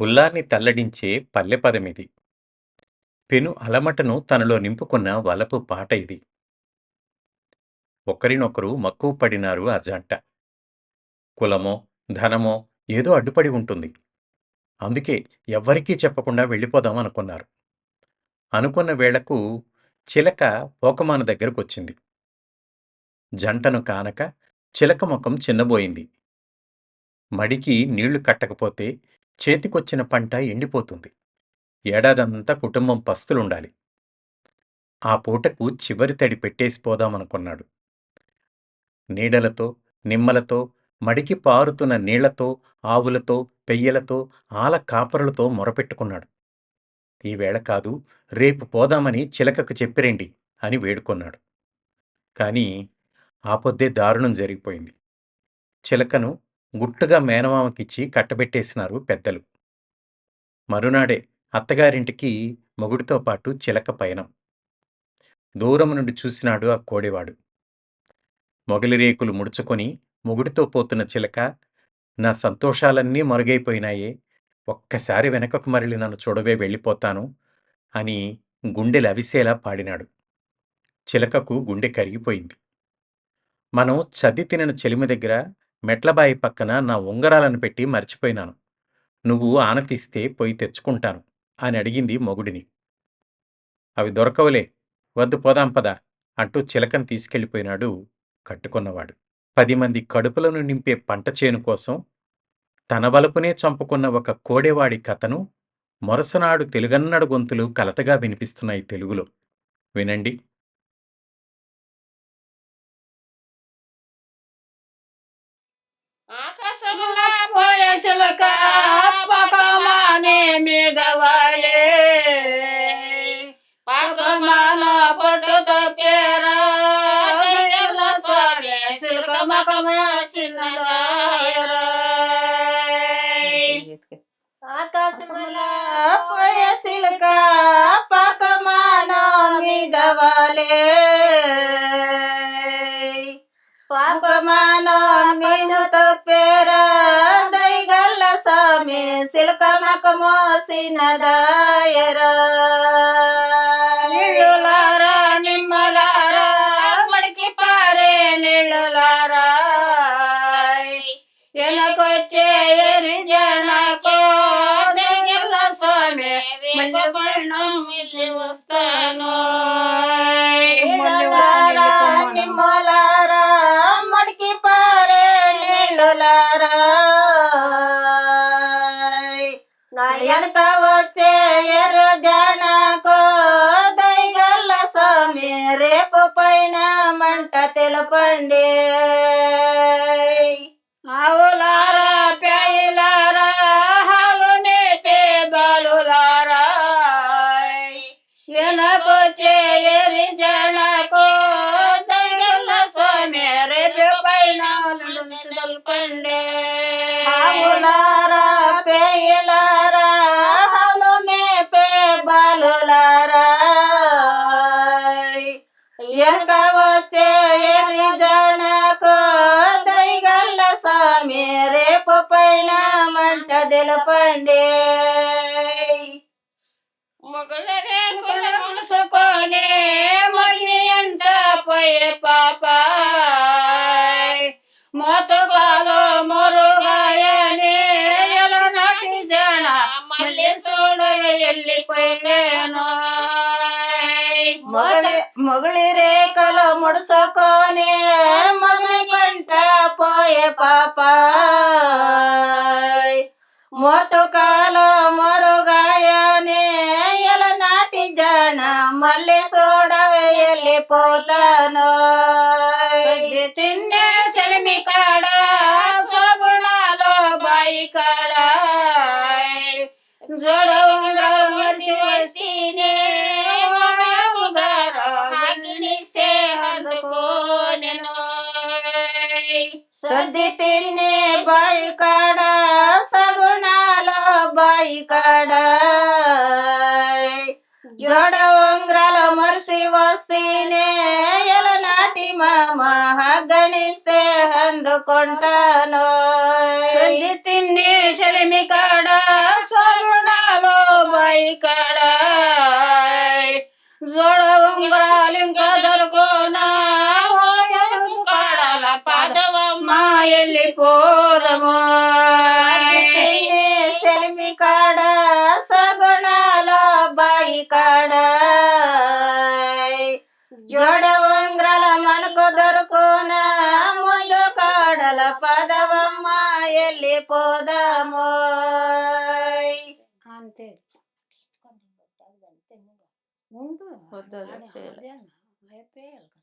ఉల్లాన్ని తల్లడించే పల్లెపదమిది. పెను అలమటను తనలో నింపుకున్న వలపు పాట ఇది. ఒకరినొకరు మక్కువ పడినారు ఆ జంట. కులమో, ధనమో ఏదో అడ్డుపడి ఉంటుంది. అందుకే ఎవ్వరికీ చెప్పకుండా వెళ్ళిపోదాం అనుకున్నారు. అనుకున్న వేళకు చిలక పోకమాన దగ్గరకొచ్చింది. జంటను కానక చిలక ముఖం చిన్నబోయింది. మడికి నీళ్ళు కట్టకపోతే చేతికొచ్చిన పంట ఎండిపోతుంది. ఏడాదంతా కుటుంబం పస్తులుండాలి. ఆ పూటకు చివరి తడి పెట్టేసి పోదామనుకున్నాడు. నీడలతో, నిమ్మలతో, మడికి పారుతున్న నీళ్ళతో, ఆవులతో, పెయ్యలతో, ఆల కాపరులతో మొరపెట్టుకున్నాడు. ఈవేళ కాదు, రేపు పోదామని చిలకకు చెప్పిరండి అని వేడుకొన్నాడు. కాని ఆ పొద్దే దారుణం జరిగిపోయింది. చిలకను గుట్టుగా మేనమామకిచ్చి కట్టబెట్టేసినారు పెద్దలు. మరునాడే అత్తగారింటికి మొగుడితో పాటు చిలక పయనం. దూరం నుండి చూసినాడు ఆ కోడివాడు మొగలి రేకులు ముడుచుకొని మొగుడితో పోతున్న చిలక నా సంతోషాలన్నీ మరుగైపోయినాయే ఒక్కసారి వెనకకు మరలి నన్ను చూడవే వెళ్ళిపోతాను అని గుండెలవిసేలా పాడినాడు. చిలకకు గుండె కరిగిపోయింది. మనం చది తినిన చెలిమి దగ్గర మెట్లబాయి పక్కన నా ఉంగరాలను పెట్టి మర్చిపోయినాను. నువ్వు ఆనతిస్తే పోయి తెచ్చుకుంటాను అని అడిగింది మొగుడిని. అవి దొరకవులే వద్దు పోదాం పద అంటూ చిలకను తీసుకెళ్ళిపోయినాడు కట్టుకున్నవాడు. పదిమంది కడుపులను నింపే పంట చేను కోసం తన వలపునే చంపుకున్న ఒక కోడెవాడి కథను మొరసనాడు తెలుగన్నడ గొంతులు కలతగా వినిపిస్తున్నాయి తెలుగులో. వినండి. పోయే చిలక పకమానే మిగవాయే పకమాన పొట్టుతో పేరా దయ్యాల స్వామి చిలక మకమ చిన్నదాయరా ఆకాశముల పోయే చిలక పకమాన మిదవాలే పాపమాన మీనుతో పేర దైగల్ల సామి సిలక మకమో సినదాయరా నీళ్ళులారా నిమ్మలారా మడికి పారే నీళ్ళులారా. ఎనకొచ్చే ఎరి జనకో దైగల్ల స్వామి వెళ్ళి వస్తాను. నా వచ్చే ఎర్ర జనకో దైగల్ల స్వామి రేపు పైన మంట తెలుపండి. ఆవులారా ప్యాయిలారా హాలు నేపే గాలులారా. ఎనకొచ్చే ఎరి జనకో స్వామి రేపు పైన మంట తెలుపండి మొగల రేకుల ముడుసుకొని మొగిని అంట పోయే పాప మోతుగాలో మొరుగాయని నాటి జన మళ్ళీ చూడ వెళ్ళిపోయాను మొగలి మొగలి రేఖలు ముడుసుకొని మొగలి కంట పోయే పాప మోతుకాలో మరుగాయనే ఎలనాటి జన మళ్ళీ చూడ వెళ్ళిపోతాను తిన్నే సెలిమి కాడ సోగుణాలో బాయి కాడ జోడవుండ్రాలు ಸದ್ದಿ ತಿರ್ನೇ ಬಾಯಿ ಕಾಡ ಸಗುಣಾಲೋ ಸಗುಣಾಲ ಬಾಯಿಕಾಡ ಜೋಡ ಉಂಗ್ರಾಲ ಮರ್ಸಿ ವಸ್ತಿನೇ ಎಲ್ಲ ನಾಟಿ ಮಾಮ ಗಣಿಸ್ತೆ ಅಂದುಕೊಂಡನೋ ಸದ್ದಿ ತಿನ್ನಿ ಶಲಿಮಿ ಕಾಡ వెళ్ళిపోదాము అంతే. ముందు అయిపోయాలి.